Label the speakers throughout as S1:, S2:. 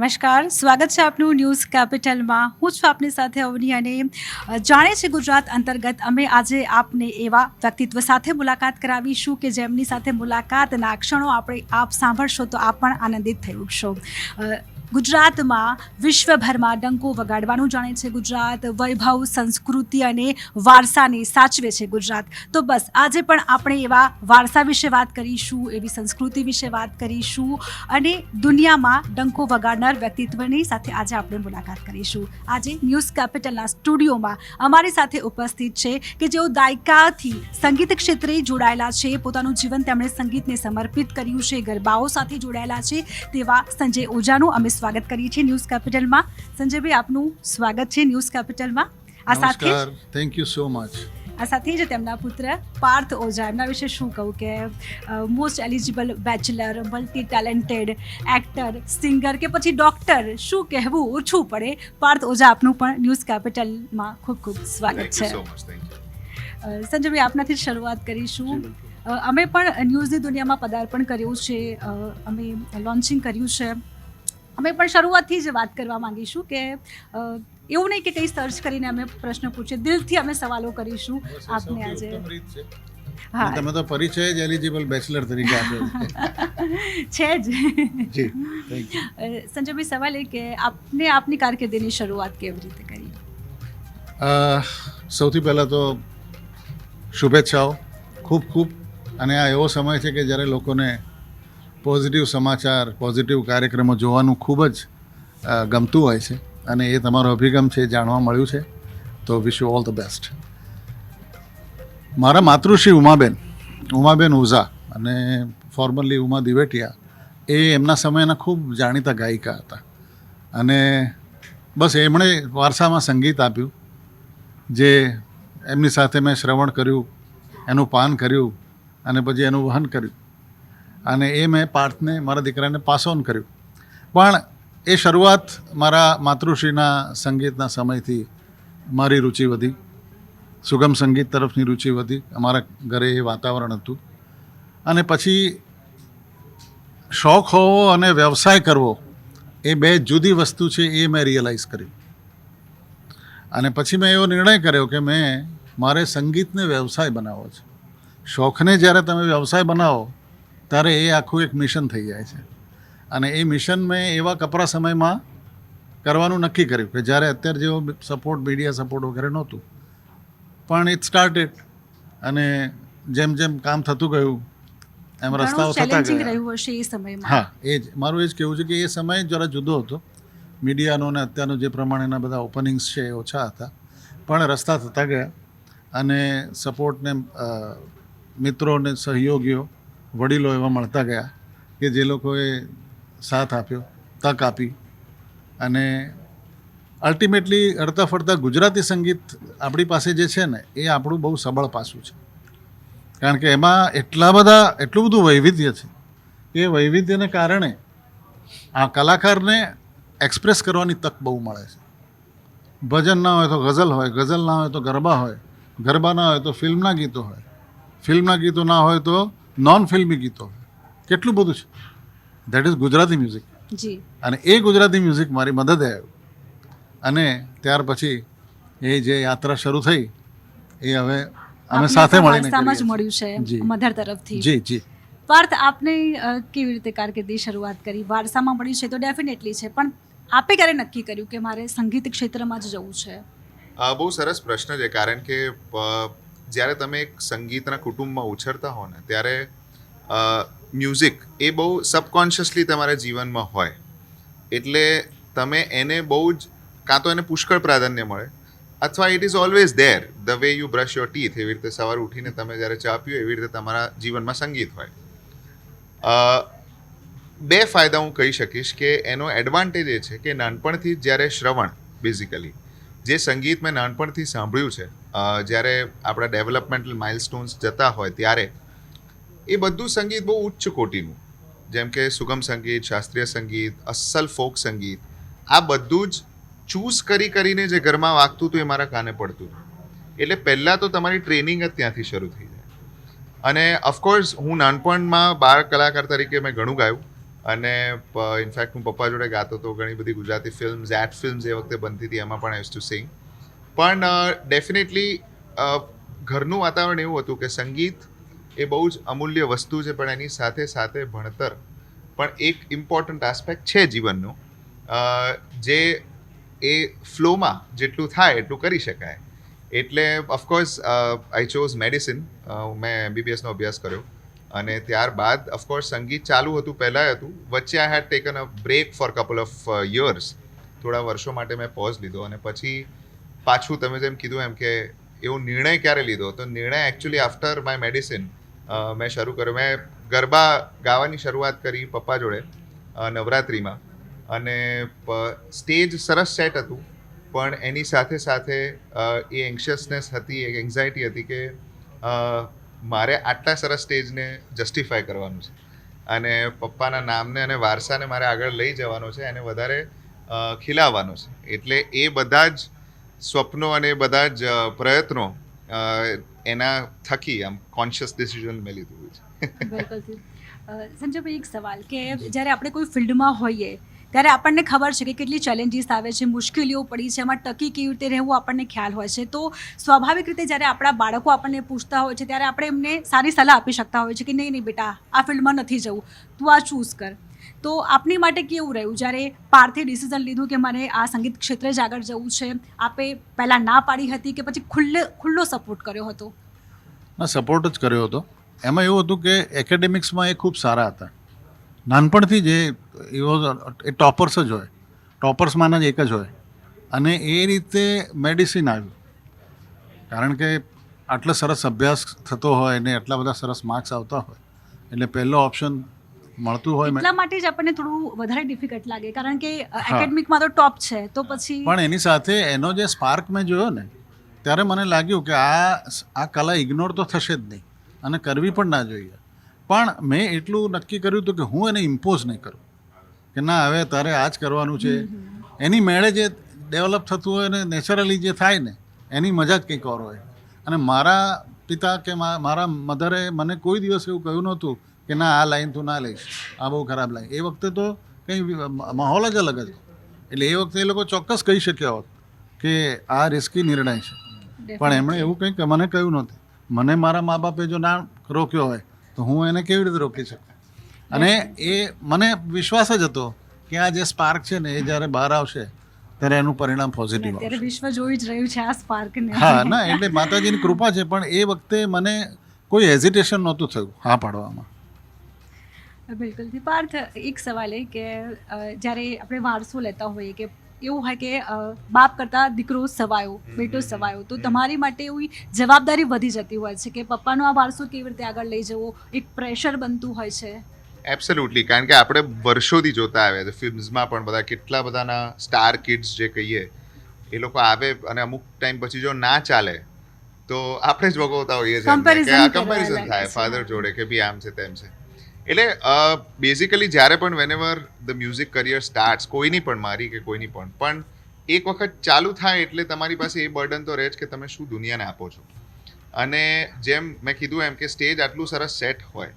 S1: નમસ્કાર. સ્વાગત છે આપનું ન્યૂઝ કેપિટલમાં. હું છું આપની સાથે અવની અને જાણે છે ગુજરાત અંતર્ગત અમે આજે આપને એવા વ્યક્તિત્વ સાથે મુલાકાત કરાવીશું કે જેમની સાથે મુલાકાતના ક્ષણો આપણે આપ સાંભળશો તો આપ પણ આનંદિત ઉઠશો. અ, ગુજરાતમાં વિશ્વભરમાં ડંકો વગાડવાનું જાણે છે ગુજરાત, વૈભવ, સંસ્કૃતિ અને વારસાને સાચવે છે ગુજરાત. તો બસ, આજે પણ આપણે એવા વારસા વિશે વાત કરીશું, એવી સંસ્કૃતિ વિશે વાત કરીશું અને દુનિયામાં ડંકો વગાડનાર વ્યક્તિત્વની સાથે આજે આપણે મુલાકાત કરીશું. આજે ન્યૂઝ કેપિટલના સ્ટુડિયોમાં અમારી સાથે ઉપસ્થિત છે કે જેઓ દાયકાથી સંગીત ક્ષેત્રે જોડાયેલા છે, પોતાનું જીવન તેમણે સંગીતને સમર્પિત કર્યું છે, ગરબાઓ સાથે જોડાયેલા છે, તેવા સંજય ઓઝાનું અમે સ્વાગત કરીએ છીએ ન્યૂઝ કેપિટલમાં. સંજયભાઈ આપનું સ્વાગત છે ન્યૂઝ કેપિટલમાં. આ સાથે જ
S2: થેન્ક યુ સો મચ
S1: આ સાથે જ તેમના પુત્ર પાર્થ ઓઝા એમના વિશે શું કહું કે most eligible bachelor multi talented actor singer કે પછી ડોક્ટર શું કહેવું? ઓછું પડે. પાર્થ ઓઝા આપનું પણ ન્યૂઝ કેપિટલમાં ખૂબ ખૂબ સ્વાગત છે.
S3: You so much thank you
S1: uh, સંજયભાઈ આપનાથી શરૂઆત કરીશું. અમે પણ ન્યૂઝની દુનિયામાં પદાર્પણ કર્યું છે. અમે લોન્ચિંગ કર્યું છે. અમે પણ શરૂઆતથી જ વાત કરવા માંગીશું કે એવું નહીં કે કંઈ સર્ચ કરીને અમે પ્રશ્ન પૂછીએ. દિલથી અમે સવાલો કરીશું આપને આજે.
S2: હા. તમે તો પરિચય જ એલિજિબલ બેચલર તરીકે આપ્યો છે.
S1: છે જ.
S2: જી થેન્ક યુ
S1: અ, સંજયભાઈ સવાલ એ કે આપને આપની કારકિર્દીની શરૂઆત કેવી રીતે કરી?
S2: સૌથી પહેલાં તો શુભેચ્છાઓ. ખૂબ ખૂબ. અને આ એવો સમય છે કે જ્યારે લોકોને પોઝિટિવ સમાચાર, પોઝિટિવ કાર્યક્રમો જોવાનું ખૂબ જ ગમતું હોય છે અને એ તમારો અભિગમ છે, જાણવા મળ્યું છે. તો wish you all the best મારા માતૃશ્રી ઉમાબેન ઉમાબેન ઉઝા અને ફોર્મલી ઉમા દિવેટિયા, એ એમના સમયના ખૂબ જાણીતા ગાયિકા હતા. અને બસ એમણે વારસામાં સંગીત આપ્યું, જે એમની સાથે મેં શ્રવણ કર્યું, એનું પાન કર્યું અને પછી એનું વહન કર્યું. અને એ મેં પાર્થને, મારા દીકરાને પાસ ઓન કર્યું. પણ એ શરૂઆત મારા માતૃશ્રીના સંગીતના સમયથી મારી રુચિ વધી. સુગમ સંગીત તરફની રુચિ વધી. અમારા ઘરે એ વાતાવરણ હતું. અને પછી શોખ હોવો અને વ્યવસાય કરવો, એ બે જુદી વસ્તુ છે એ મેં રિયલાઇઝ કર્યું અને પછી મેં એવો નિર્ણય કર્યો કે મેં, મારે સંગીતને વ્યવસાય બનાવવો છે. શોખને જ્યારે તમે વ્યવસાય બનાવો ત્યારે એ આખું એક મિશન થઈ જાય છે. અને એ મિશન મેં એવા કપરા સમયમાં કરવાનું નક્કી કર્યું કે જ્યારે અત્યારે જેવો સપોર્ટ મીડિયા સપોર્ટ વગેરે નહોતું. પણ ઇટ સ્ટાર્ટેડ અને જેમ જેમ કામ થતું ગયું એમ રસ્તાઓ થતા ગયા. હા એ જ મારું એ જ કહેવું છે કે એ સમય જરા જુદો હતો. મીડિયાનો અને અત્યારનો જે પ્રમાણેના બધા ઓપનિંગ્સ છે એ ઓછા હતા. પણ રસ્તા થતા ગયા અને સપોર્ટને મિત્રોને સહયોગીઓ વડીલો એવા મળતા ગયા કે જે લોકોએ સાથ આપ્યો, તક આપી અને અલ્ટિમેટલી અડતા ફરતા ગુજરાતી સંગીત આપણી પાસે જે છે ને, એ આપણું બહુ સબળ પાસું છે. કારણ કે એમાં એટલા બધા, એટલું બધું વૈવિધ્ય છે એ વૈવિધ્યને કારણે આ કલાકારને એક્સપ્રેસ કરવાની તક બહુ મળે છે. ભજન ના હોય તો ગઝલ હોય, ગઝલ ના હોય તો ગરબા હોય, ગરબા ના હોય તો ફિલ્મના ગીતો હોય. ફિલ્મના ગીતો ના હોય તો નોન ફિલ્મી ગીતો. કેટલું બધું છે. દેટ ઇઝ ગુજરાતી મ્યુઝિક
S1: જી.
S2: અને એ ગુજરાતી મ્યુઝિક મારી મદદે આવ્યું. અને ત્યાર પછી એ જે યાત્રા શરૂ થઈ એ હવે અમે સાથે મળીને
S1: મળ્યું છે મધર તરફથી.
S2: જી જી.
S1: પાર્થ આપને કેવી રીતે કારકિર્દી શરૂઆત કરી? વારસામાં મળ્યું છે તો ડેફિનેટલી છે પણ આપે ક્યારે નક્કી કર્યું કે મારે સંગીત ક્ષેત્રમાં જ જવું છે?
S3: બહુ સરસ પ્રશ્ન છે કારણ કે જ્યારે તમે એક સંગીતના કુટુંબમાં ઉછરતા હો ને, ત્યારે મ્યુઝિક એ બહુ સબકોન્શિયસલી તમારા જીવનમાં હોય. એટલે તમે એને બહુ જ, કાં તો એને પુષ્કળ પ્રાધાન્ય મળે, અથવા it is always there the way you brush your teeth એવી રીતે સવારે ઉઠીને તમે જ્યારે ચા પીઓ, એવી રીતે તમારા જીવનમાં સંગીત હોય. બે ફાયદા હું કહી શકીશ કે એનો એડવાન્ટેજ એ છે કે નાનપણથી જ જ્યારે શ્રવણ બેઝિકલી જે સંગીત મેં નાનપણથી સાંભળ્યું છે જ્યારે આપણા ડેવલપમેન્ટલ માઇલસ્ટોન્સ જતા હોય ત્યારે, એ બધું સંગીત બહુ ઉચ્ચ કોટીનું. જેમ કે સુગમ સંગીત, શાસ્ત્રીય સંગીત, અસલ ફોક સંગીત, આ બધું જ ચૂઝ કરી કરીને જે ઘરમાં વાગતું હતું એ મારા કાને પડતું. હતું એટલે પહેલાં તો તમારી ટ્રેનિંગ જ ત્યાંથી શરૂ થઈ જાય. અને ઓફકોર્સ હું નાનપણમાં બાળ કલાકાર તરીકે મેં ઘણું ગાયું. અને ઇનફેક્ટ હું પપ્પા જોડે ગાતો હતો ઘણી બધી ગુજરાતી ફિલ્મ્સ એટ ફિલ્મ્સ એ વખતે બનતી હતી, એમાં પણ આઈ ટુ સિંગ પણ ડેફિનેટલી ઘરનું વાતાવરણ એવું હતું કે સંગીત એ બહુ જ અમૂલ્ય વસ્તુ છે, પણ એની સાથે સાથે ભણતર પણ એક ઇમ્પોર્ટન્ટ આસ્પેક્ટ છે જીવનનું. જે એ ફ્લોમાં જેટલું થાય એટલું કરી શકાય. એટલે ઓફકોર્સ આઈ ચોઝ મેડિસિન મેં એમબીબીએસનો અભ્યાસ કર્યો. અને ત્યારબાદ ઓફકોર્સ સંગીત ચાલુ હતું પહેલાં હતું. વચ્ચે I had taken a break for couple of years થોડા વર્ષો માટે મેં પોઝ લીધો અને પછી પાછું તમે જેમ કીધું એમ કે એવો નિર્ણય ક્યારે લીધો? તો નિર્ણય એકચ્યુઅલી આફ્ટર માય મેડિસિન મેં શરૂ કર્યો. મેં ગરબા ગાવાની શરૂઆત કરી પપ્પા જોડે નવરાત્રિમાં. અને સ્ટેજ સરસ સેટ હતું, પણ એની સાથે સાથે એ એન્શિયસનેસ હતી, એક એન્ઝાયટી હતી કે મારે આટલા સરસ સ્ટેજને જસ્ટિફાય કરવાનું છે. અને પપ્પાના નામને અને વારસાને મારે આગળ લઈ જવાનો છે અને વધારે ખીલાવવાનો છે. એટલે એ બધા જ સ્વપ્નો અને બધા જ પ્રયત્નો એના થકી આમ કોન્શિયસ ડિસિઝન મેં લીધું છે.
S1: સંજયભાઈ, એક સવાલ કે જ્યારે આપણે કોઈ ફિલ્ડમાં હોઈએ ત્યારે આપણને ખબર છે કે કેટલી ચેલેન્જીસ આવે છે, મુશ્કેલીઓ પડી છે એમાં ટકી કેવી રીતે રહેવું આપણને ખ્યાલ હોય છે. તો સ્વાભાવિક રીતે જ્યારે આપણા બાળકો આપણને પૂછતા હોય છે, ત્યારે આપણે એમને સારી સલાહ આપી શકતા હોય છે કે નહીં નહીં બેટા, આ ફિલ્ડમાં નથી જવું, તું આ ચૂઝ કર. તો આપની માટે કેવું રહ્યું? જ્યારે પાર્થે ડિસિઝન લીધું કે મારે આ સંગીત ક્ષેત્રે જ આગળ જવું છે, આપે પહેલાં ના પાડી હતી કે પછી ખુલ્લે, ખુલ્લો સપોર્ટ કર્યો હતો?
S2: સપોર્ટ જ કર્યો હતો. એમાં એવું હતું કે એકેડેમિક્સમાં એ ખૂબ સારા હતા. નાનપણથી જ એ વોઝ એ ટોપર્સ જ હોય. ટોપર્સમાંના જ એક જ હોય. અને એ રીતે મેડિસિન આવ્યું. કારણ કે આટલો સરસ અભ્યાસ થતો હોય ને એટલા બધા સરસ માર્ક્સ આવતા હોય એટલે પહેલો ઓપ્શન મળતું હોય
S1: એટલા માટે જ આપણને થોડું વધારે ડિફિકલ્ટ લાગે. કારણ કે એકેડમિકમાં તો ટોપ છે તો પછી
S2: પણ એની સાથે એનો જે સ્પાર્ક મેં જોયો ને ત્યારે મને લાગ્યું કે આ આ કલા ઇગ્નોર તો થશે જ નહીં. અને કરવી પણ ના જોઈએ. પણ મેં એટલું નક્કી કર્યું હતું કે હું એને ઇમ્પોઝ નહીં કરું. કે ના હવે તારે આ જ કરવાનું છે. એની મેળે જે ડેવલપ થતું હોય ને નેચરલી જે થાય ને એની મજા જ કંઈક ઓર હોય. અને મારા પિતા કે મા- મારા મધરે મને કોઈ દિવસ એવું કહ્યું નહોતું કે ના આ લાઈન તું ના લઈશ. આ બહુ ખરાબ લાઈન એ વખતે તો કંઈ માહોલ જ અલગ હતો. એટલે એ વખતે એ લોકો ચોક્કસ કહી શક્યા હોત કે આ રિસ્કી નિર્ણય છે. પણ એમણે એવું કંઈક મને કહ્યું નહોતું. મને મારા મા બાપે જો ના રોક્યો હોય તો હું એને કેવી રીતે રોકી શકું? અને એ મને વિશ્વાસ જ હતો કે આ જે સ્પાર્ક છે ને એ જ્યારે બહાર આવશે ત્યારે એનું પરિણામ પોઝિટિવ આવશે.
S1: વિશ્વ જોઈ જ રહ્યું છે આ સ્પાર્કને.
S2: હા ના એટલે માતાજીની કૃપા છે પણ એ વખતે મને કોઈ હેઝિટેશન નહોતું થયું હા પાડવામાં.
S1: બિલકુલ. પાર્થ એક સવાલ એ કે જ્યારે આપણે વારસો લેતા હોઈએ કે એવું હોય કે બાપ કરતાં દીકરો સવાયો બેટો સવાયો. તો તમારી માટે એવી જવાબદારી વધી જતી હોય છે કે પપ્પાનો આ વારસો કેવી રીતે આગળ લઈ જવો? એક પ્રેશર બનતું હોય છે.
S3: એબ્સોલ્યુટલી કારણ કે આપણે વર્ષોથી જોતા આવ્યા છે. ફિલ્મ્સમાં પણ બધા કેટલા બધાના સ્ટાર કિડ્સ જે કહીએ એ લોકો આવે અને અમુક ટાઈમ પછી જો ના ચાલે તો આપણે જ ભોગવતા હોઈએ છીએ કમ્પેરિઝન થાય ફાધર જોડે કે ભી આમ છે તેમ છે. એટલે બેઝિકલી જ્યારે પણ whenever the music career start કોઈની પણ મારી કે કોઈની પણ પણ એક વખત ચાલુ થાય એટલે તમારી પાસે એ બર્ડન તો રહે જ કે તમે શું દુનિયાને આપો છો. અને જેમ મેં કીધું એમ કે સ્ટેજ આટલું સરસ સેટ હોય,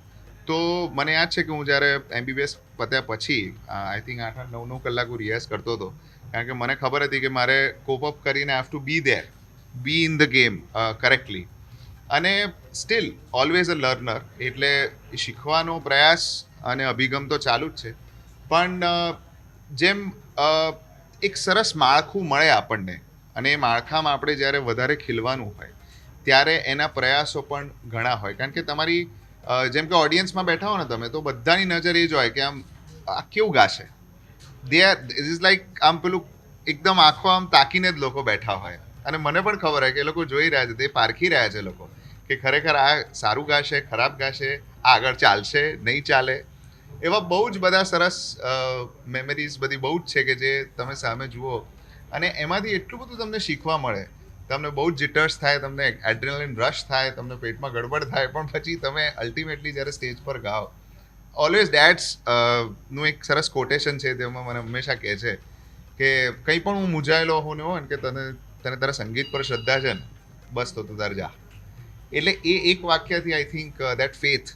S3: તો મને યાદ છે કે હું જ્યારે એમબીબીએસ પત્યા પછી આઈ થિંક આઠ આઠ નવ નવ કલાક હું રિયાઝ કરતો હતો, કારણ કે મને ખબર હતી કે મારે કોપ અપ કરીને have to be there be in the game correctly અને સ્ટીલ ઓલવેઝ અ લર્નર એટલે શીખવાનો પ્રયાસ અને અભિગમ તો ચાલુ જ છે. પણ જેમ એક સરસ માળખું મળે આપણને અને એ માળખામાં આપણે જ્યારે વધારે ખીલવાનું હોય, ત્યારે એના પ્રયાસો પણ ઘણા હોય. કારણ કે તમારી જેમ કે ઓડિયન્સમાં બેઠા હો ને તમે, તો બધાની નજર એ જ હોય કે આમ, આ કેવું ગાશે? દે આર ઇઝ લાઈક આમ પેલું એકદમ આંખો આમ તાકીને જ લોકો બેઠા હોય. અને મને પણ ખબર હોય કે એ લોકો જોઈ રહ્યા છે, તે પારખી રહ્યા છે લોકો, કે ખરેખર આ સારું ગાશે, ખરાબ ગાશે આ આગળ ચાલશે, નહીં ચાલે. એવા બહુ જ બધા સરસ મેમરીઝ બધી બહુ જ છે કે જે તમે સામે જુઓ. અને એમાંથી એટલું બધું તમને શીખવા મળે. તમને બહુ જ જીટર્સ થાય, તમને એડ્રેનલિન રશ થાય, તમને પેટમાં ગડબડ થાય, પણ પછી તમે અલ્ટિમેટલી જ્યારે સ્ટેજ પર ગાઓ ઓલવેઝ ડેટ્સનું એક સરસ કોટેશન છે તેમાં મને હંમેશા કહે છે કે કંઈ પણ હું મૂંઝાયેલો હોઉં ને હોય ને કે તને તને તારા સંગીત પર શ્રદ્ધા છે ને, બસ તો તું તાર જા. એટલે એ એક વાક્યથી I think that faith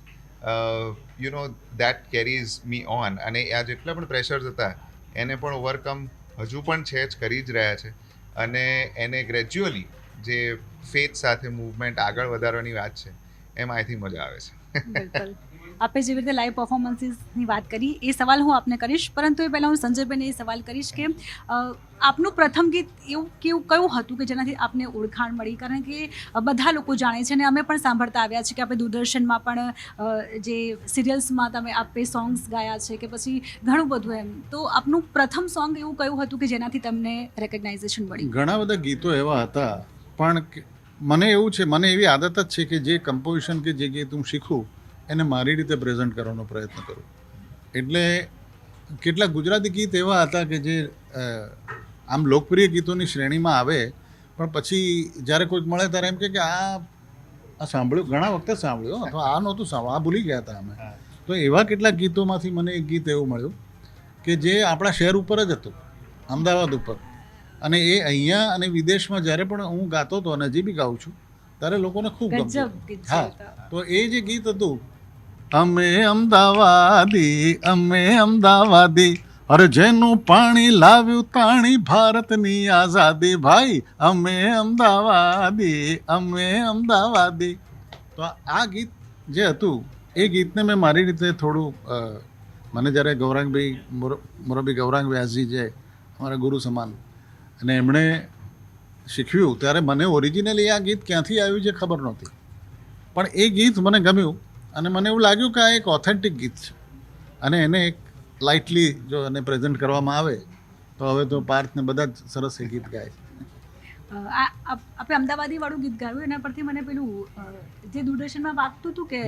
S3: you know that carries me on અને આ જેટલા પણ પ્રેશર્સ હતા, એને પણ ઓવરકમ હજુ પણ છે જ, કરી જ રહ્યા છે. અને એને ગ્રેજ્યુઅલી જે ફેથ સાથે મૂવમેન્ટ આગળ વધારવાની વાત છે, એમાં આઈ થિંક મજા આવે છે.
S1: આપે જેવી રીતે લાઈવ પરફોર્મન્સીસની વાત કરી, એ સવાલ હું આપને કરીશ. પરંતુ એ પહેલાં હું સંજયભાઈને એ સવાલ કરીશ કે આપનું પ્રથમ ગીત એવું કેવું, કયું હતું કે જેનાથી આપને ઓળખાણ મળી? કારણ કે બધા લોકો જાણે છે અને અમે પણ સાંભળતા આવ્યા છે કે આપણે દૂરદર્શનમાં પણ જે સિરિયલ્સમાં તમે આપે સોંગ્સ ગાયા છે કે પછી ઘણું બધું એમ. તો આપનું પ્રથમ સોંગ એવું કયું હતું કે જેનાથી તમને રેકગ્નાઇઝેશન મળી?
S2: ઘણા બધા ગીતો એવા હતા, પણ મને એવું છે, મને એવી આદત જ છે કે જે કમ્પોઝિશન કે જે ગીત હું શીખું એને મારી રીતે પ્રેઝન્ટ કરવાનો પ્રયત્ન કરું. એટલે કેટલાક ગુજરાતી ગીત એવા હતા કે જે આમ લોકપ્રિય ગીતોની શ્રેણીમાં આવે પણ પછી જ્યારે કોઈક મળે ત્યારે એમ કહે કે આ આ સાંભળ્યું ઘણા વખતે સાંભળ્યું હો, અથવા આ નહોતું સાંભળ્યું આ ભૂલી ગયા હતા અમે. તો એવા કેટલાક ગીતોમાંથી મને એક ગીત એવું મળ્યું કે જે આપણા શહેર ઉપર જ હતું અમદાવાદ ઉપર. અને એ અહીંયા અને વિદેશમાં જ્યારે પણ હું ગાતો હતો અને હજી બી ગાઉં છું ત્યારે લોકોને ખૂબ ગમતું હા તો એ જે ગીત હતું અમે અમદાવાદી અમે અમદાવાદી. અરે જેનું પાણી લાવ્યું તાણી ભારતની આઝાદી. ભાઈ, અમે અમદાવાદી અમે અમદાવાદી. તો આ ગીત જે હતું, એ ગીતને મેં મારી રીતે થોડું મને જ્યારે ગૌરાંગભાઈ મોરબી ગૌરાંગ વ્યાસજી જે અમારા ગુરુ સમાન, અને એમણે શીખવ્યું ત્યારે મને ઓરિજિનલી આ ગીત ક્યાંથી આવ્યું છે ખબર નહોતી. પણ એ ગીત મને ગમ્યું. અને મને એવું લાગ્યું કે આ એક ઓથેન્ટિક ગીત છે. અને એને એક લાઇટલી જો એને પ્રેઝન્ટ કરવામાં આવે તો હવે તો પાર્થને બધા જ સરસ એ ગીત ગાય
S1: આપણે અમદાવાદી વાળું ગીત ગાયું એના પરથી મને પેલું જે દૂરદર્શનમાં વાગતું હતું કે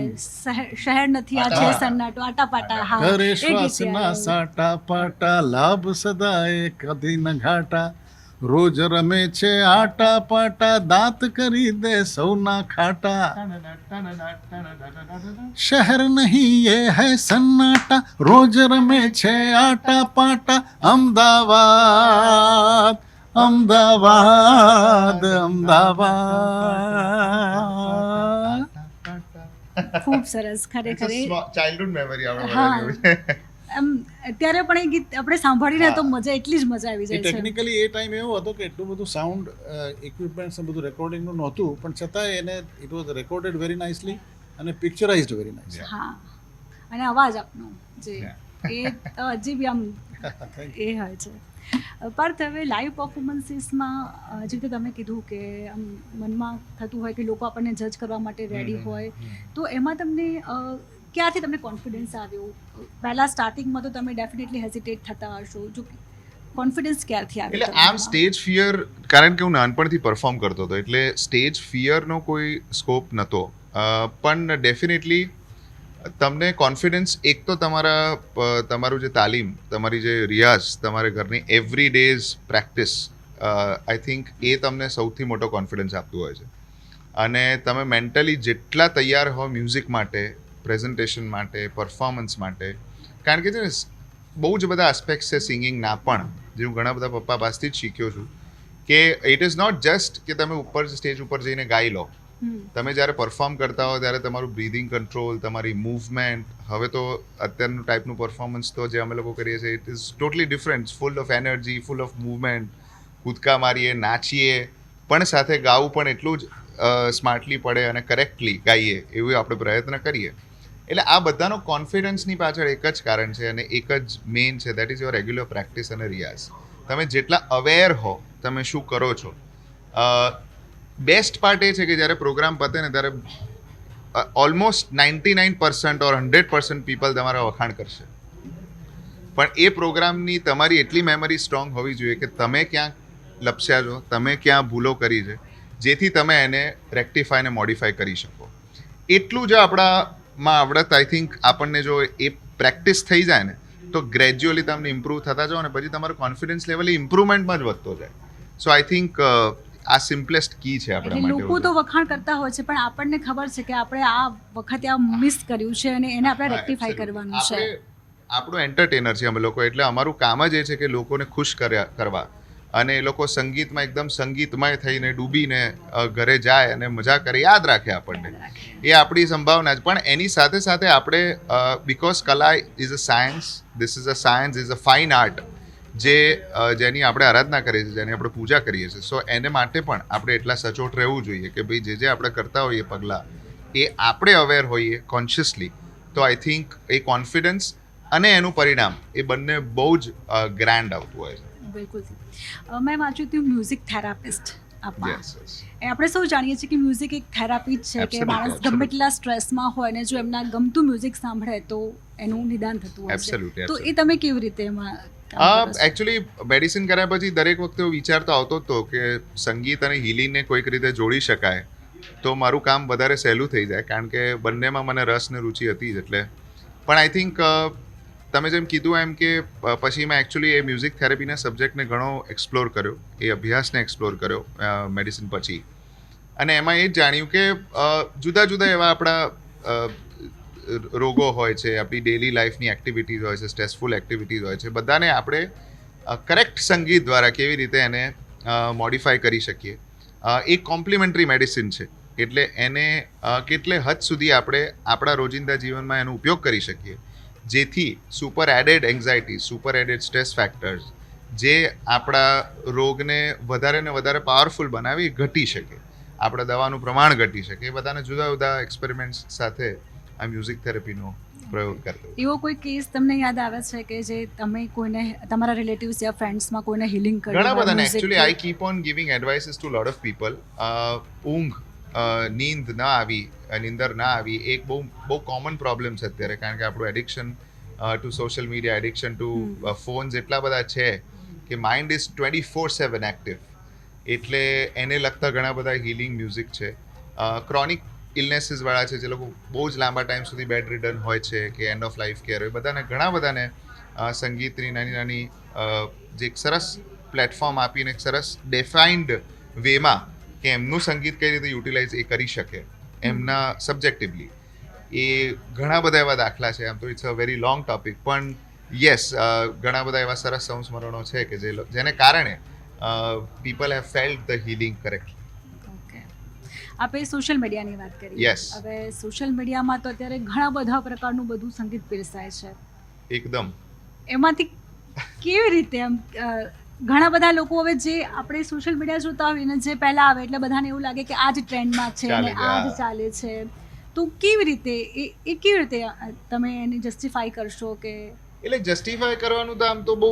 S1: શહેર નથી આ છે સન્નાટો આટાપાટા હા.
S2: કરે શ્વાસના સાટા પાટા લાભ સદાય કદી ન ઘાટા. રોજ રમે છે આટા પાટા દાંત કરી દે સૌના ખાટા. શહેર નહીં એ હૈ સન્નાટા રોજ રમે છે આટા પાટા. અમદાવાદ અમદાવાદ અમદાવાદ.
S1: ખૂબ સરસ ખરેખર
S3: ચાઇલ્ડહુડ મેમરી
S1: હા. એમ અત્યારે પણ એ ગીત આપણે સાંભળીને તો મજા એટલી જ મજા આવી જાય છે.
S2: ટેકનિકલી એ ટાઈમ એવો હતો કે એટલું બધું સાઉન્ડ ઇક્વિપમેન્ટ્સ બધું રેકોર્ડિંગનું નહોતું પણ છતાંય એને it was recorded very nicely અને પિક્ચરાઇઝડ વેરી નાઇસ
S1: હા. અને અવાજ આપનો જે એ હજી બી આમ એ હોય છે. પાર્થ હવે લાઈવ પર્ફોમન્સીસમાં જે રીતે તમે કીધું કે આમ મનમાં થતું હોય કે લોકો આપણને જજ કરવા માટે રેડી હોય તો એમાં તમને ક્યાંથી તમને કોન્ફિડન્સ આવ્યો? પહેલાં સ્ટાર્ટિંગમાં તો તમે ડેફિનેટલી હેઝિટેટ થતા હશો. જો કોન્ફિડન્સ ક્યારથી આવ્યો
S3: એટલે આમ સ્ટેજ ફિયર કારણ કે હું નાનપણથી પરફોર્મ કરતો હતો એટલે સ્ટેજ ફિયરનો કોઈ સ્કોપ નહોતો પણ ડેફિનેટલી તમને કોન્ફિડન્સ એક તો તમારા તમારું જે તાલીમ તમારી જે રિયાઝ તમારે ઘરની every days practice I think એ તમને સૌથી મોટો કોન્ફિડન્સ આપતું હોય છે. અને તમે મેન્ટલી જેટલા તૈયાર હો મ્યુઝિક માટે પ્રેઝન્ટેશન માટે પરફોર્મન્સ માટે. કારણ કે છે ને બહુ જ બધા આસ્પેક્ટ્સ છે સિંગિંગના પણ જે હું ઘણા બધા પપ્પા પાસેથી જ શીખ્યો છું કે ઇટ ઇઝ નોટ જસ્ટ કે તમે ઉપર સ્ટેજ ઉપર જઈને ગાઈ લો. તમે જ્યારે પરફોર્મ કરતા હો ત્યારે તમારું બ્રીધિંગ કંટ્રોલ તમારી મૂવમેન્ટ હવે તો અત્યારનું ટાઈપનું પરફોર્મન્સ તો જે અમે લોકો કરીએ છીએ it is totally different full of energy full of movement કૂદકા મારીએ નાચીએ પણ સાથે ગાવું પણ એટલું જ સ્માર્ટલી પડે અને કરેક્ટલી ગાઈએ એવું આપણે પ્રયત્ન કરીએ. એટલે આ બધાનો કોન્ફિડન્સની પાછળ એક જ કારણ છે અને એક જ મેઇન છે that is your regular practice અને રિયાઝ. તમે જેટલા અવેર હો, તમે શું કરો છો? બેસ્ટ પાર્ટ એ છે કે જ્યારે પ્રોગ્રામ પતે ને ત્યારે almost ninety nine percent or hundred percent people તમારા વખાણ કરશે. પણ એ પ્રોગ્રામની તમારી એટલી મેમરી સ્ટ્રોંગ હોવી જોઈએ કે તમે ક્યાં લપસ્યા છો, તમે ક્યાં ભૂલો કરી છે, જેથી તમે એને રેક્ટિફાય અને મોડિફાય કરી શકો. એટલું જ આપણામાં આવડત આઈ થિંક આપણને જો એ પ્રેક્ટિસ થઈ જાય ને તો ગ્રેજ્યુઅલી તમને ઇમ્પ્રૂવ થતા જાઓ ને પછી તમારો કોન્ફિડન્સ લેવલ ઇમ્પ્રુવમેન્ટમાં જ વધતો જાય. સો આઈ થિંક આ સિમ્પલેસ્ટ કી છે આપણા માટે
S1: લોકો તો વખાણ કરતા હોય છે પણ આપણને ખબર છે કે આપણે આ વખતે આ મિસ કર્યું છે અને એને આપણે રેક્ટિફાઈ કરવાનું છે.
S3: આપણું એન્ટરટેનર છે અમે લોકો એટલે અમારું કામ જ એ છે કે લોકોને ખુશ કર્યા કરવા. અને એ લોકો સંગીતમાં એકદમ સંગીતમય થઈને ડૂબીને ઘરે જાય અને મજા કરે, યાદ રાખે આપણને. એ આપણી સંભાવના છે. પણ એની સાથે સાથે આપણે બિકોઝ કલા is a science this is a science is a fine art જે જેની આપણે આરાધના કરીએ છીએ, જેની આપણે પૂજા કરીએ છીએ. સો એને માટે પણ આપણે એટલા સચોટ રહેવું જોઈએ કે ભાઈ, જે જે આપણે કરતા હોઈએ પગલાં, એ આપણે અવેર હોઈએ કોન્શિયસલી તો આઈ થિંક એ કોન્ફિડન્સ અને એનું પરિણામ એ બંને બહુ જ ગ્રાન્ડ આવતું હોય છે.
S1: બિલકુલ. મેં વાંચ્યું હતું મ્યુઝિક થેરાપિસ્ટ આપણે સૌ જાણીએ છીએ કે મ્યુઝિક એક થેરાપી જ છે કે માણસ ગમે તેટલા સ્ટ્રેસમાં હોય ને જો એમના ગમતું મ્યુઝિક સાંભળે તો એનું નિદાન થતું હોય તો એ તમે કેવી રીતે એમાં
S3: એકચ્યુઅલી મેડિસિન કર્યા પછી દરેક વખતે હું વિચારતો આવતો હતો કે સંગીત અને હિલિંગને કોઈક રીતે જોડી શકાય તો મારું કામ વધારે સહેલું થઈ જાય કારણ કે બંનેમાં મને રસ ને રુચિ હતી જ એટલે. પણ આઈ થિંક તમે જેમ કીધું એમ કે પછી મેં એકચ્યુઅલી એ મ્યુઝિક થેરેપીના સબ્જેક્ટને ઘણો એક્સપ્લોર કર્યો. એ અભ્યાસને એક્સપ્લોર કર્યો મેડિસિન પછી. અને એમાં એ જાણ્યું કે જુદા જુદા એવા આપણા રોગો હોય છે, આપણી ડેલી લાઈફની એક્ટિવિટીઝ હોય છે સ્ટ્રેસફુલ એક્ટિવિટીઝ હોય છે, બધાને આપણે કરેક્ટ સંગીત દ્વારા કેવી રીતે એને મોડિફાય કરી શકીએ. એ કોમ્પ્લિમેન્ટરી મેડિસિન છે. એટલે એને કેટલે હદ સુધી આપણે આપણા રોજિંદા જીવનમાં એનો ઉપયોગ કરી શકીએ. જેથી super added anxiety super added stress factors જે આપણા રોગને વધારે ને વધારે પાવરફુલ બનાવી ઘટી શકે. આપણા દવાનું પ્રમાણ ઘટી શકે. એ બધાને જુદા જુદા એક્સપેરિમેન્ટ્સ સાથે આ મ્યુઝિક થેરેપીનો પ્રયોગ કરતો
S1: એવો કોઈ કેસ તમને યાદ આવે છે કે જે તમે કોઈને તમારા રિલેટિવ્સ યા ફ્રેન્ડ્સમાં કોઈને હિલિંગ કર્યું
S3: ઘણા બધાને. Actually I keep on giving advices to lot of people ઊંઘ નીંદ ના આવી નિંદર ના આવી એક બહુ બહુ કોમન પ્રોબ્લેમ છે અત્યારે કારણ કે આપણું addiction to social media addiction to phones એટલા બધા છે કે mind is twenty four seven active એટલે એને લગતા ઘણા બધા હિલિંગ મ્યુઝિક છે. ક્રોનિક ઇલનેસીસવાળા છે જે લોકો બહુ જ લાંબા ટાઈમ સુધી બેડ રિટર્ન હોય છે કે એન્ડ ઓફ લાઈફ કેર હોય બધાને ઘણા બધાને સંગીતની નાની નાની જે એક સરસ પ્લેટફોર્મ આપીને એક સરસ ડિફાઇન્ડ વેમાં કે એમનું સંગીત કઈ રીતે યુટિલાઇઝ એ કરી શકે એમના સબ્જેક્ટિવલી. એ ઘણા બધા એવા દાખલા છે આમ તો it's a very long topic પણ યસ ઘણા બધા એવા સરસ સંસ્મરણો છે કે જે જેને કારણે people have felt the healing correct
S1: okay આપણે સોશિયલ મીડિયાની વાત
S3: કરી.
S1: હવે સોશિયલ મીડિયામાં તો અત્યારે ઘણા બધા પ્રકારનું બધું સંગીત પીરસાય છે.
S3: એકદમ.
S1: એમાંથી કેવી રીતે અ, ઘણા બધા લોકો હવે જે આપણે સોશિયલ મીડિયા જોતા હોય ને જે પહેલા આવે એટલે બધાને એવું લાગે કે આ જ ટ્રેન્ડમાં છે
S3: ને
S1: અને આ જ ચાલે છે. તો કેવી રીતે? એ એ કેવી રીતે તમે એને જસ્ટિફાઈ કરશો કે
S3: એટલે જસ્ટિફાય કરવાનું તો આમ તો બહુ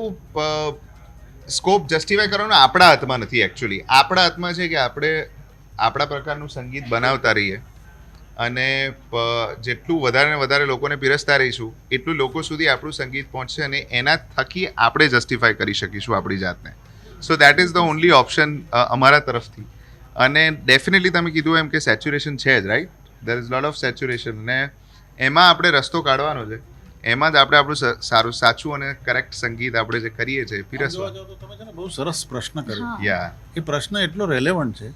S3: સ્કોપ જસ્ટિફાય કરવાનો આપણા હાથમાં નથી એકચ્યુઅલી આપણા હાથમાં છે કે આપણે આપણા પ્રકારનું સંગીત બનાવતા રહીએ. અને જેટલું વધારે ને વધારે લોકોને પીરસતા રહીશું એટલું લોકો સુધી આપણું સંગીત પહોંચશે અને એના થકી આપણે જસ્ટિફાય કરી શકીશું આપણી જાતને. So that is the only option અમારા તરફથી. અને ડેફિનેટલી તમે કીધું એમ કે સેચ્યુરેશન છે જ right there is lot of saturation ને એમાં આપણે રસ્તો કાઢવાનો છે. એમાં જ આપણે આપણું સ- સારું સાચું અને કરેક્ટ સંગીત આપણે જે કરીએ છીએ પીરસવા
S2: તમે છે ને બહુ સરસ પ્રશ્ન કર્યો.
S3: યા
S2: એ પ્રશ્ન એટલો રેલેવન્ટ છે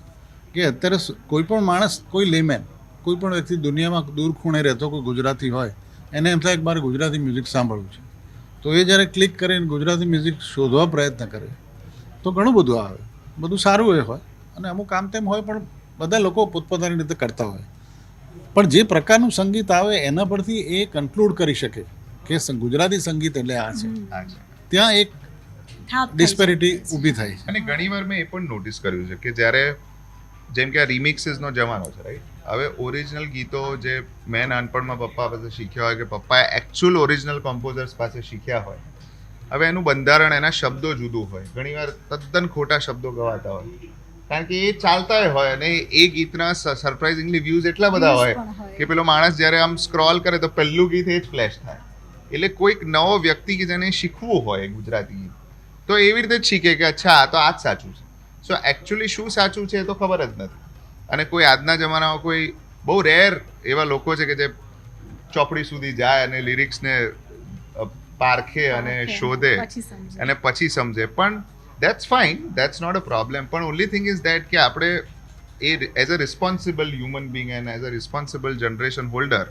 S2: કે અત્યારે કોઈ પણ માણસ કોઈ લેમેન કોઈ પણ વ્યક્તિ દુનિયામાં દૂર ખૂણે રહેતો કોઈ ગુજરાતી હોય એને એમ થાય કે મારે ગુજરાતી મ્યુઝિક સાંભળવું છે. તો એ જ્યારે ક્લિક કરીને ગુજરાતી મ્યુઝિક શોધવા પ્રયત્ન કરે તો ઘણું બધું આવે. બધું સારું એ હોય અને અમુક આમ તેમ હોય પણ બધા લોકો પોતપોતાની રીતે કરતા હોય. પણ જે પ્રકારનું સંગીત આવે એના પરથી એ કન્ક્લુડ કરી શકે કે ગુજરાતી સંગીત એટલે આ છે. ત્યાં એક. ડિસ્પેરિટી ઊભી થાય છે.
S3: અને ઘણીવાર મેં એ પણ નોટિસ કર્યું છે કે જ્યારે જેમ કે આ રિમિક્સીસનો જમાનો છે રાઈટ હવે ઓરિજિનલ ગીતો જે મેં નાનપણમાં પપ્પા પાસે શીખ્યા હોય કે પપ્પાએ એકચ્યુઅલ ઓરિજિનલ કમ્પોઝર્સ પાસે શીખ્યા હોય હવે એનું બંધારણ એના શબ્દો જુદું હોય. ઘણીવાર તદ્દન ખોટા શબ્દો ગવાતા હોય. કારણ કે એ ચાલતા હોય અને એ ગીતના સરપ્રાઇઝિંગલી વ્યૂઝ એટલા બધા હોય. કે પેલો માણસ જ્યારે આમ સ્ક્રોલ કરે તો પહેલું ગીત એ જ ફ્લેશ થાય. એટલે કોઈક નવો વ્યક્તિ કે જેને શીખવું હોય ગુજરાતી ગીત તો એવી રીતે જ શીખે કે અચ્છા આ તો આ જ સાચું છે. સો એકચ્યુઅલી શું સાચું છે એ તો ખબર જ નથી. અને કોઈ આજના જમાનામાં કોઈ બહુ રેર એવા લોકો છે કે જે ચોપડી સુધી જાય અને લિરિક્સને પારખે અને શોધે અને પછી સમજે. પણ that's fine that's not a problem પણ ઓનલી થિંગ ઇઝ દેટ કે આપણે એ as a responsible human being and as a responsible generation holder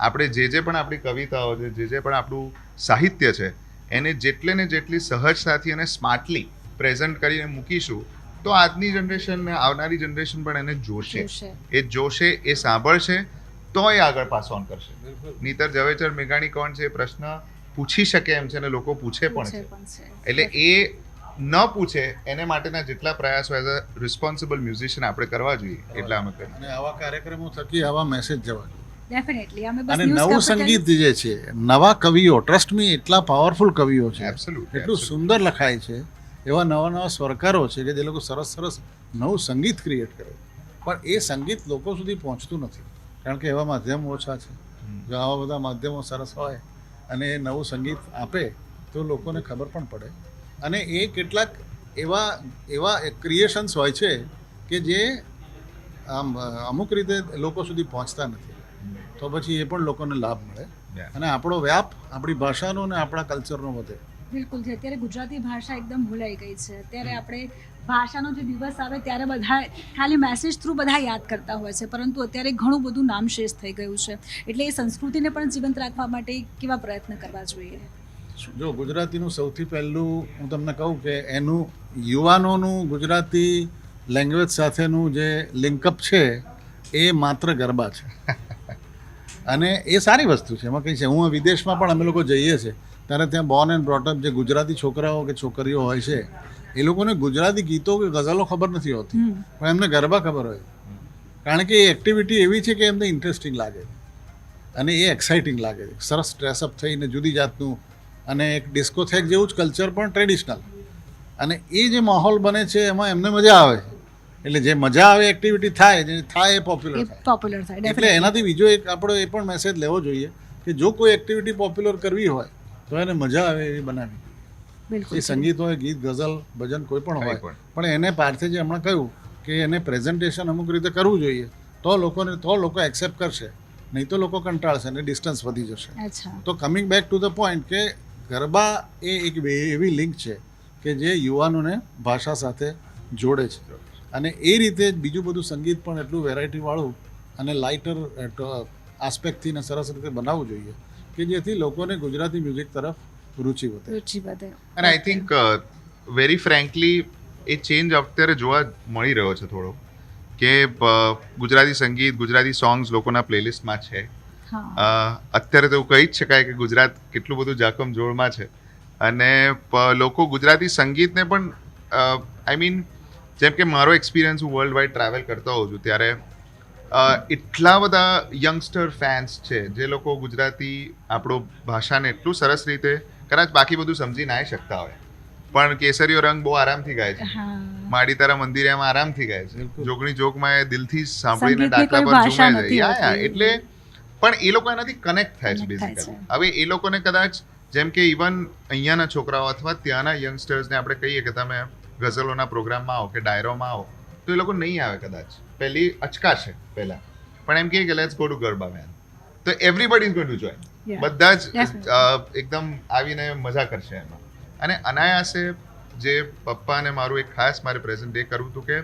S3: આપણે જે જે પણ આપણી કવિતાઓ છે જે જે પણ આપણું સાહિત્ય છે એને જેટલે ને જેટલી સહજતાથી અને સ્માર્ટલી પ્રેઝન્ટ કરીને મૂકીશું તો આજની જનરેશન ને આવનારી જનરેશન પણ એને જોશે. એ જોશે એ સાંભળશે તો એ આગળ પાસ ઓન કરશે. નીતર ઝવેરચર મેઘાણી કોણ છે? એ પ્રશ્ન પૂછી શકે એમ છે અને લોકો પૂછે પણ છે. એટલે એ ન પૂછે એને માટેના જેટલા પ્રયાસો એઝ અ રિસ્પોન્સિબલ મ્યુઝિશિયન આપણે કરવા જોઈએ એટલા અમે કરીએ.
S2: અને આવા કાર્યક્રમો થકી આવા મેસેજ જવા જોઈએ.
S1: Definitely. અમે બસ
S2: અને નવું સંગીત જે છે નવા કવિઓ ટ્રસ્ટ મી એટલા પાવરફુલ કવિઓ છે.
S3: એબ્સોલ્યુટ
S2: એટલું સુંદર લખાય છે. એવા નવા નવા સ્વરકારો છે કે જે લોકો સરસ સરસ નવું સંગીત ક્રિએટ કરે. પણ એ સંગીત લોકો સુધી પહોંચતું નથી. કારણ કે એવા માધ્યમો ઓછા છે. જો આવા બધા માધ્યમો સરસ હોય અને એ નવું સંગીત આપે તો લોકોને ખબર પણ પડે. અને એ કેટલાક એવા એવા ક્રિએશન્સ હોય છે કે જે આમ અમુક રીતે લોકો સુધી પહોંચતા નથી. તો પછી એ પણ લોકોને લાભ મળે. અને આપણો વ્યાપ આપણી ભાષાનો અને આપણા કલ્ચરનો વધે.
S1: બિલકુલ છે અત્યારે ગુજરાતી ભાષા એકદમ ભૂલાઈ ગઈ છે. અત્યારે આપણે ભાષાનો જે દિવસ આવે ત્યારે બધા ખાલી મેસેજ થ્રુ બધા યાદ કરતા હોય છે, પરંતુ અત્યારે ઘણું બધું નામશેષ થઈ ગયું છે. એટલે એ સંસ્કૃતિને પણ જીવંત રાખવા માટે કેવા પ્રયત્ન કરવા જોઈએ?
S2: જો ગુજરાતીનું સૌથી પહેલું હું તમને કહું કે એનું યુવાનોનું ગુજરાતી લેંગ્વેજ સાથેનું જે લિંકઅપ છે, એ માત્ર ગરબા છે. અને એ સારી વસ્તુ છે. એમાં કંઈ છે? હું વિદેશમાં પણ અમે લોકો જઈએ છીએ. ત્યારે ત્યાં બોર્ન એન્ડ બ્રોટઅપ જે ગુજરાતી છોકરાઓ કે છોકરીઓ હોય છે એ લોકોને ગુજરાતી ગીતો કે ગઝલો ખબર નથી હોતી. પણ એમને ગરબા ખબર હોય. કારણ કે એ એક્ટિવિટી એવી છે કે એમને ઇન્ટરેસ્ટિંગ લાગે. અને એ એક્સાઇટિંગ લાગે. છે સરસ ડ્રેસઅપ થઈને જુદી જાતનું અને એક ડિસ્કોથેક જેવું જ કલ્ચર પણ ટ્રેડિશનલ અને એ જે માહોલ બને છે એમાં એમને મજા આવે. છે એટલે જે મજા આવે એક્ટિવિટી થાય જે થાય એ પોપ્યુલર
S1: પોપ્યુલર થાય.
S2: એટલે એનાથી બીજો એક આપણો એ પણ મેસેજ લેવો જોઈએ કે જો કોઈ એક્ટિવિટી પોપ્યુલર કરવી હોય તો એને મજા આવે એવી બનાવી. એ સંગીત હોય ગીત ગઝલ ભજન કોઈ પણ હોય. પણ. એને પાર્થે જે હમણાં કહ્યું કે એને પ્રેઝન્ટેશન અમુક રીતે કરવું જોઈએ તો લોકોને તો લોકો એક્સેપ્ટ કરશે. નહીં તો લોકો કંટાળશે અને ડિસ્ટન્સ વધી જશે. તો coming back to the point કે ગરબા એ એક એવી લિંક છે કે જે યુવાનોને ભાષા સાથે જોડે છે. અને એ રીતે બીજું બધું સંગીત પણ એટલું વેરાયટીવાળું અને લાઇટર આસ્પેક્ટથી ને સરસ રીતે બનાવવું જોઈએ. કે જેથી લોકોને ગુજરાતી મ્યુઝિક તરફ રુચિ વધે.
S1: રુચિ વધે.
S3: અને I think very frankly A change અત્યારે જોવા મળી રહ્યો છે થોડો. કે ગુજરાતી સંગીત ગુજરાતી સોંગ્સ લોકોના પ્લેલિસ્ટમાં છે. અત્યારે તો એવું કહી જ શકાય કે ગુજરાત કેટલું બધું જાકમ જોડમાં છે. અને લોકો ગુજરાતી સંગીતને પણ આઈ મીન જેમ કે મારો એક્સપિરિયન્સ હું વર્લ્ડ વાઇડ ટ્રાવેલ કરતો હોઉં છું ત્યારે એટલા બધા યંગસ્ટર ફેન્સ છે જે લોકો ગુજરાતી આપણો ભાષાને એટલું સરસ રીતે કદાચ બાકી બધું સમજી ના શકતા હોય. પણ કેસરીઓ રંગ બહુ આરામથી ગાય છે.
S1: હા.
S3: માડી તારા મંદિરે એમાં આરામથી ગાય છે. જોગણી જોગમાં એ દિલથી સાંભળીને ડાકલા પર ઝૂમે છે.
S1: નથી
S3: યા યા
S1: હોતી.
S3: એટલે પણ એ લોકો એનાથી કનેક્ટ થાય છે બેઝિકલી હવે એ લોકોને કદાચ જેમ કે ઇવન અહીંયાના છોકરાઓ અથવા ત્યાંના યંગસ્ટર્સને આપણે કહીએ કે તમે ગઝલોના પ્રોગ્રામમાં આવો કે ડાયરોમાં આવો તો એ લોકો નહીં આવે કદાચ. પહેલી અચકાશે પહેલા. પણ એમ કે let's go to garba man તો everybody is going to join બધા જ એકદમ આવીને મજા કરશે એમાં. અને અનાયાસે જે પપ્પા અને મારું એક ખાસ મારે પ્રેઝન્ટ એ કરવું હતું કે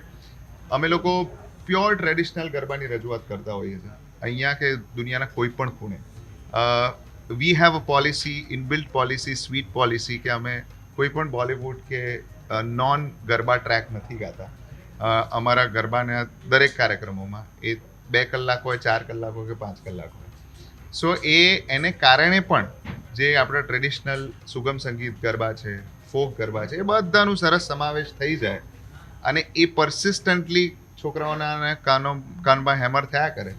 S3: અમે લોકો પ્યોર ટ્રેડિશનલ ગરબાની રજૂઆત કરતા હોઈએ છીએ. અહીંયા કે દુનિયાના કોઈ પણ ખૂણે. We have a policy inbuilt policy sweet policy કે અમે કોઈ પણ બોલિવૂડ કે નોન ગરબા ટ્રેક નથી ગાતા. અમારા ગરબાના દરેક કાર્યક્રમોમાં એ બે કલાક હોય, ચાર કલાક હોય કે પાંચ કલાક હોય. સો એ, એને કારણે પણ જે આપણા ટ્રેડિશનલ સુગમ સંગીત ગરબા છે ફોક ગરબા છે, એ બધાનું સરસ સમાવેશ થઈ જાય. અને એ પરસિસ્ટન્ટલી છોકરાઓના કાનો, કાનમાં હેમર થયા કરે.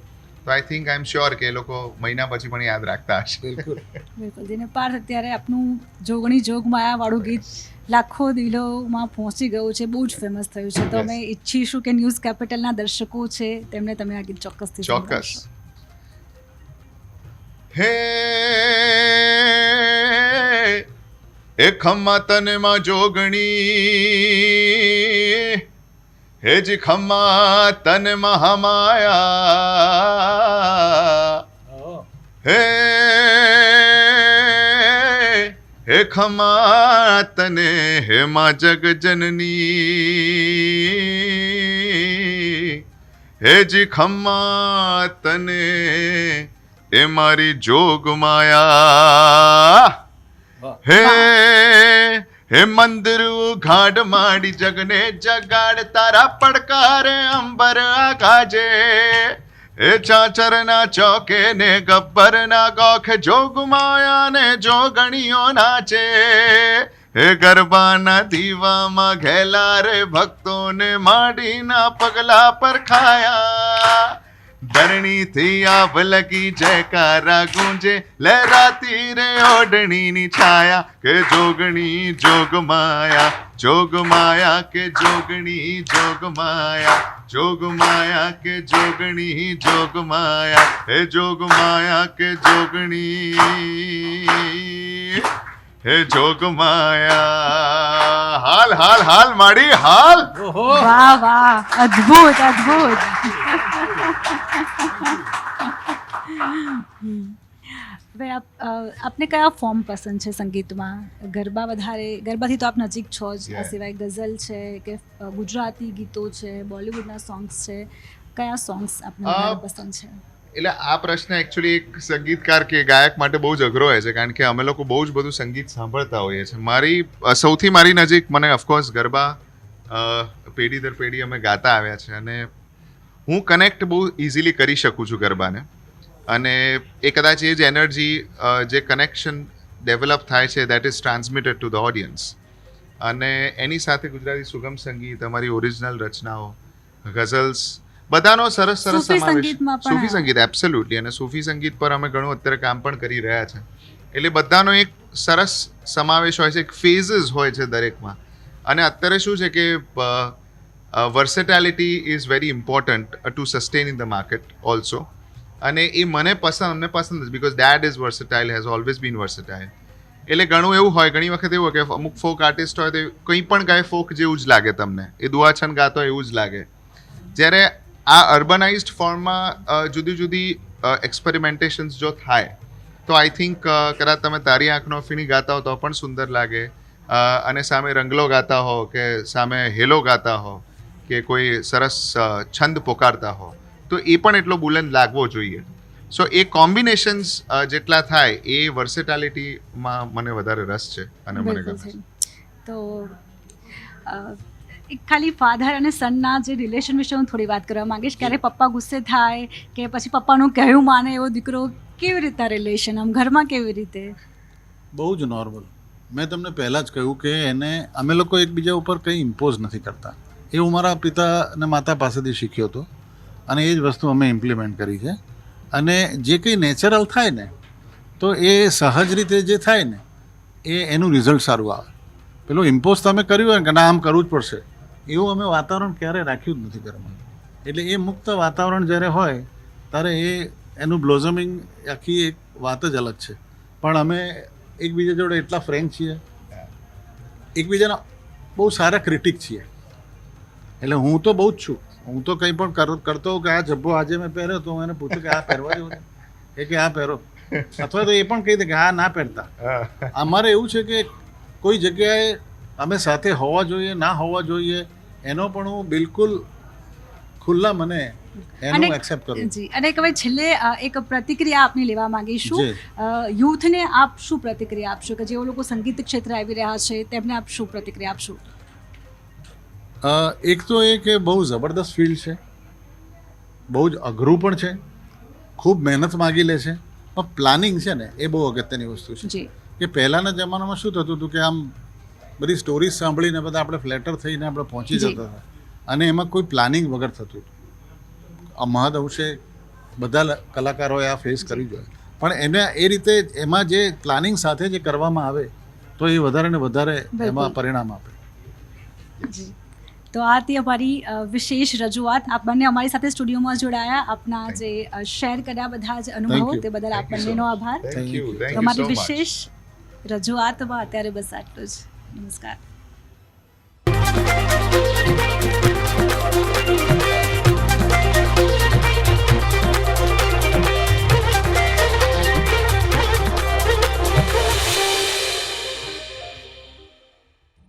S3: તો I think I am sure કે એ લોકો મહિના પછી પણ યાદ રાખતા હશે.
S2: બિલકુલ.
S1: બિલકુલ. દિને પાર્થ અત્યારે આપનું જોગણી જોગ માયા વાળું ગીત લાખો દિલોમાં પહોંચી ગયું છે બહુ જ ફેમસ થયું છે. તો. અમે ઈચ્છીશું કે ન્યૂઝ કેપિટલના દર્શકો છે તેમને તમે આ ગીત ચોક્કસથી
S3: ચોક્કસ. હે એ ખમ્મા તને માં જોગણી હે જી ખમ્મા તને મહામાયા હે હે ખમા તને હે મા જગજનની. હે જી તને એ મારી જોગ માયા. હે હે મંદિર ઘાટ માડી જગને જગાડ તારા પડકારે અંબર આકાજે હે ચાચરના ચોકે ને ગબ્બરના ગોખ જોગમાયા ને જોગણીઓ નાચે. હે ગરબાના દીવામાં ઘેલા રે ભક્તોને માડીના પગલા પર ખાયા. ધરણીથી આભ લગી જયકારા ગુંજે લહેરાતી રે ઓઢણીની છાયા કે જોગણી જોગમાયા જોગમાયા કે જોગણી જોગમાયા જોગમાયા કે જોગણી જોગમાયા હે જોગમાયા કે જોગણી હે જોગમાયા હાલ હાલ હાલ માડી હાલ
S1: વાહ વાહ અદ્ભુત અદ્ભુત હવે આપ આપને કયા ફોર્મ પસંદ છે સંગીતમાં? ગરબા વધારે ગરબાથી તો આપ નજીક છો જ આ સિવાય ગઝલ છે કે ગુજરાતી ગીતો છે બોલિવૂડના સોંગ્સ છે કયા સોંગ્સ આપને પસંદ છે?
S3: એટલે આ પ્રશ્ન એકચ્યુઅલી એક સંગીતકાર કે ગાયક માટે બહુ જ અઘરો હોય છે કારણ કે અમે લોકો બહુ જ બધું સંગીત સાંભળતા હોઈએ છીએ. મારી સૌથી મારી નજીક મને ઓફકોર્સ ગરબા પેઢી દર પેઢી અમે ગાતા આવ્યા છે અને હું કનેક્ટ બહુ ઇઝીલી કરી શકું છું ગરબાને. અને એ કદાચ એ જ એનર્જી જે કનેક્શન ડેવલપ થાય છે that is transmitted to the audience અને એની સાથે ગુજરાતી સુગમ સંગીત અમારી ઓરિજિનલ રચનાઓ ગઝલ્સ બધાનો સરસ સરસ
S1: સૂફી
S3: સમાવેશ સૂફી સંગીત એબ્સોલ્યુટલી અને સૂફી સંગીત પર અમે ઘણું અત્યારે કામ પણ કરી રહ્યા છે. એટલે બધાનો એક સરસ સમાવેશ હોય છે એક ફેઝિસ હોય છે દરેકમાં. અને અત્યારે શું છે કે versatility is very important to sustain in the market also અને એ મને પસંદ, અમને પસંદ છે because dad is versatile has always been versatile એટલે ઘણું એવું હોય, ઘણી વખત એવું હોય કે અમુક ફોક આર્ટિસ્ટ હોય તો કંઈ પણ ગાય ફોક જેવું જ લાગે તમને. એ દુઆછન ગાતો એવું જ લાગે. જ્યારે આ અર્બનાઇઝડ ફોર્મમાં જુદી જુદી એક્સપેરિમેન્ટેશન્સ જો થાય, તો આઈ થિંક કદાચ તમે તારી આંખનો ફીણી ગાતા હો તો પણ સુંદર લાગે. અને સામે રંગલો ગાતા હો કે સામે હેલો ગાતા હો. કે કોઈ સરસ છંદ પોકારતા હો તો એ પણ એટલો બુલંદ લાગવો જોઈએ. સો એ કોમ્બિનેશન્સ જેટલા થાય એ વર્સેટાલિટીમાં મને વધારે રસ છે અને મને ગમે
S1: તો એક ખાલી ફાધર અને સનના જે રિલેશન વિશે હું થોડી વાત કરવા માંગીશ ક્યારે પપ્પા ગુસ્સે થાય કે પછી પપ્પાનું કહ્યું માને એવો દીકરો કેવી રીતના રિલેશન આમ ઘરમાં કેવી રીતે?
S2: બહુ જ નોર્મલ મેં તમને પહેલાં જ કહ્યું કે એને અમે લોકો એકબીજા ઉપર કંઈ ઇમ્પોઝ નથી કરતા. એ હું મારા પિતા અને માતા પાસેથી શીખ્યો હતો. અને એ જ વસ્તુ અમે ઇમ્પ્લિમેન્ટ કરી છે. અને જે કંઈ નેચરલ થાય ને, તો એ સહજ રીતે જે થાય ને, એ એનું રિઝલ્ટ સારું આવે. પેલું ઇમ્પોઝ તમે કર્યું હોય કે ના, આમ કરવું જ પડશે. એવું અમે વાતાવરણ ક્યારેય રાખ્યું જ નથી ઘરમાં. એટલે એ મુક્ત વાતાવરણ જ્યારે હોય, ત્યારે એ, એનું બ્લોઝમિંગ આખી એક વાત જ અલગ છે. પણ અમે એકબીજા જોડે એટલા ફ્રેન્ક છીએ. એકબીજાના બહુ સારા ક્રિટિક છીએ. એટલે હું તો બહુ જ છું. હું તો કંઈ પણ કરતો હોઉં કે આ જબ્બો આજે મેં પહેર્યો તો હું એને પૂછું કે આ પહેરવા જેવું છે? એ કે આ પહેરો. અથવા તો એ પણ કહી દે કે આ ના પહેરતા. અમારે એવું છે કે કોઈ જગ્યાએ અમે સાથે હોવા જોઈએ ના હોવા જોઈએ એનો પણ હું બિલકુલ ખુલ્લા મને એનું એક્સેપ્ટ કરું.
S1: જી અને હવે છેલ્લે એક પ્રતિક્રિયા આપની લેવા માંગીશું. યુથને આપ શું પ્રતિક્રિયા આપશો? કે જેઓ લોકો સંગીત ક્ષેત્રે આવી રહ્યા છે તેમને આપ શું પ્રતિક્રિયા આપશો?
S2: એક તો એ કે બહુ જબરદસ્ત ફિલ્ડ છે. બહુ જ અઘરું પણ છે. ખૂબ મહેનત માગી લે છે. પણ પ્લાનિંગ છે ને એ બહુ અગત્યની વસ્તુ છે. કે પહેલાંના જમાનામાં શું થતું હતું કે આમ બધી સ્ટોરીઝ સાંભળીને બધા આપણે ફ્લેટર થઈને આપણે પહોંચી જતા હતા. અને એમાં કોઈ પ્લાનિંગ વગર થતું હતું. આ મહદઅંશે બધા કલાકારોએ આ ફેસ કરી જોઈએ પણ એને એ રીતે એમાં જે પ્લાનિંગ સાથે જે કરવામાં આવે તો એ વધારે ને વધારે એમાં પરિણામ આપે.
S1: જી. તો આ તે અમારી વિશેષ રજૂઆત. આપ બંને અમારી સાથે સ્ટુડિયોમાં જોડાયા. આપના જે શેર કર્યા બધા જ અનુભવો તે બદલ આપ બંનેનો આભાર.
S3: થેન્ક
S1: તો
S3: થેન્ક
S1: અમારી વિશેષ રજૂઆતમાં અત્યારે બસ આટલું જ. નમસ્કાર.